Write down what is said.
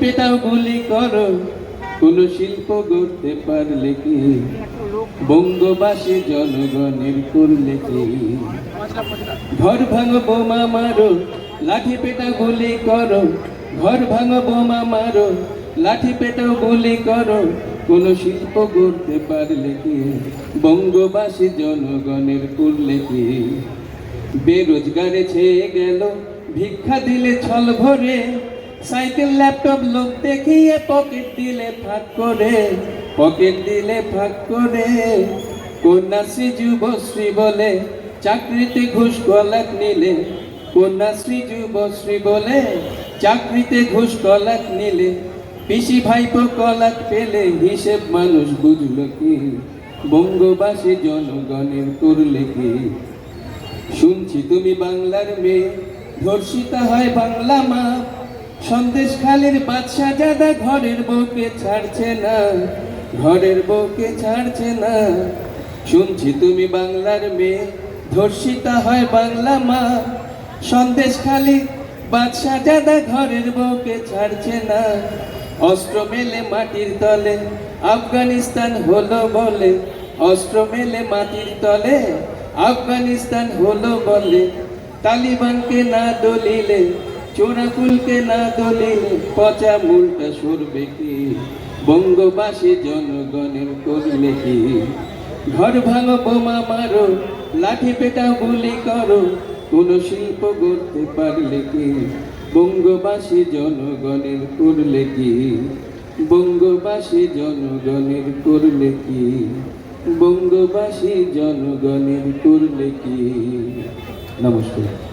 পেটাও গুলি করো, কোন শিল্প গড়তে পারলে কি? বঙ্গবাসী জনগণের করলে কি? ঘর ভাঙো বোমা মারো, লাঠি পেটাও গুলি করো, ঘর ভাঙো বোমা মারো, লাঠি পেটাও গুলি করো, কোন শিল্প গড়তে পারলে কি? বঙ্গবাসী জনগণের করলে কি? বেরোজগারে ছেয়ে গেল, ভিক্ষা দিলে ছল ভরে সাইকেল, ল্যাপটপ, লোক দেখিয়ে পকেট দিলে ফাঁক করে পকেট দিলে ফাঁক করে। কন্যাশ্রী যুবশ্রী বলে চাকরিতে ঘুষ কলাক নিলে, কন্যাশ্রী যুবশ্রী বলে চাকরিতে ঘুষ কলাক নিলে, পিসি ভাইপো কলাক পেলে হিসেব মানুষ বুঝল কি? বঙ্গবাসী জনগণের করলে কি? শুনছি তুমি বাংলার মেয়ে, ধর্ষিতা হয় বাংলা মা সন্দেশ খালের বাদশা জাদা ঘরের বউকে ছাড়ছে না, ঘরের বউকে ছাড়ছে না। শুনছি তুমি বাংলার মেয়ে, ধর্ষিতা হয় বাংলা মা। সন্দেশ খালি বাদশা জাদা ঘরের বউকে ছাড়ছে না। অস্ত্র মেলে মাটির তলে, আফগানিস্তান হলো বলে। অস্ত্র মেলে মাটির তলে, আফগানিস্তান হলো বলে। তালিবানকে না দলিলে চোরাকুলকে না দলিলে পচা মূলটা সরবে কি? বঙ্গবাসী জনগণের করলে কি? ঘর ভাঙো, বোমা মারো, লাঠি পেটাও গুলি করো, কোন শিল্প করতে পারলে কি? বঙ্গবাসী জনগণের করলে কি? বঙ্গবাসী জনগণের করলে কি? বঙ্গবাসী জনগণের করলে কি? নমস্কার।